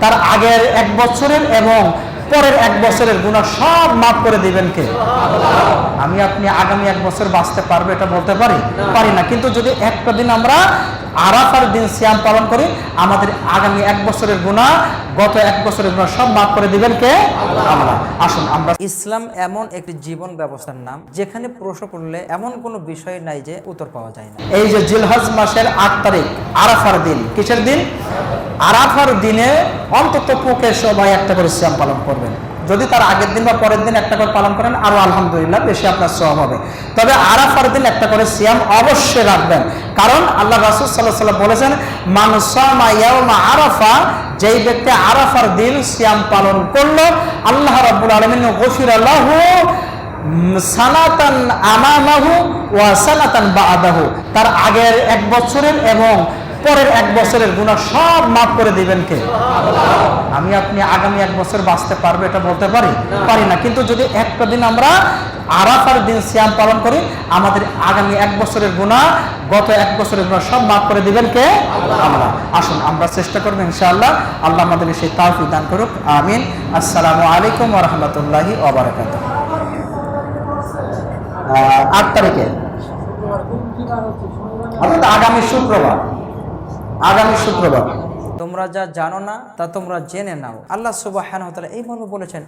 তার আগের এক বছরের এবং পরের এক বছরের গুণা সব মাফ করে দিবেন কে? আমি আপনি আগামী এক বছর বাঁচতে পারব এটা বলতে পারি? পারি না। কিন্তু যদি একটা দিন আমরা আরাফার দিন সিয়াম পালন করি, আমাদের আগামী এক বছরের গুণা গত এক বছরের গুণা সব মাফ করে দিবেন কে? আমরা আসুন, আমরা ইসলাম এমন একটি জীবন ব্যবস্থার নাম, যেখানে প্রশ্ন করলে এমন কোনো বিষয় নাই যে উত্তর পাওয়া যায় না। এই যে জিলহাজ মাসের আট তারিখ, আরাফার দিন, কিসের দিন? আরাফার দিনে অন্তত পোকে সবাই একটা করে শ্যাম পালন করবেন। যদি তার আগের দিন বা পরের দিন একটা করে পালন করেন, আরও আলহামদুলিল্লাহ বেশি আপনার সব হবে। তবে আরাফার দিন একটা করে সিয়াম অবশ্যই রাখবেন। কারণ আল্লাহ রাসুল সাল্লাহ সাল্লাম বলেছেন মানুষমা আরাফা যেই ব্যক্তি আরাফার দিন সিয়াম পালন করল, আল্লাহ রাব্বুল আলমিন গফির আল্লাহ সানাতান আমামাহু ওয়া সানাতান বাআদাহু। তার আগের এক বছরের এবং পরের এক বছরের গুণা সব মাফ করে দিবেন কে? আমি আপনি আগামী এক বছর বাঁচতে পারব এটা বলতে পারি? পারি না। কিন্তু যদি একটা দিন আমরা আরাফার দিন সিয়াম পালন করি আমাদের আগামী এক বছরের গুণা গত এক বছরের গুণা সব মাফ করে দিবেন কে? আমরা আসুন আমরা চেষ্টা করব ইনশাআল্লাহ। আল্লাহ আমাদের সেই তাফি দান করুক। আমিন। আসসালামু আলাইকুম রহমতুল্লাহি আট তারিখে। অর্থাৎ আগামী শুক্রবার। আগামী শুক্রবার। তোমরা যা জানো না, তা তোমরা জেনে নাও। আল্লাহ সুবাহ এই মর্ম বলেছেন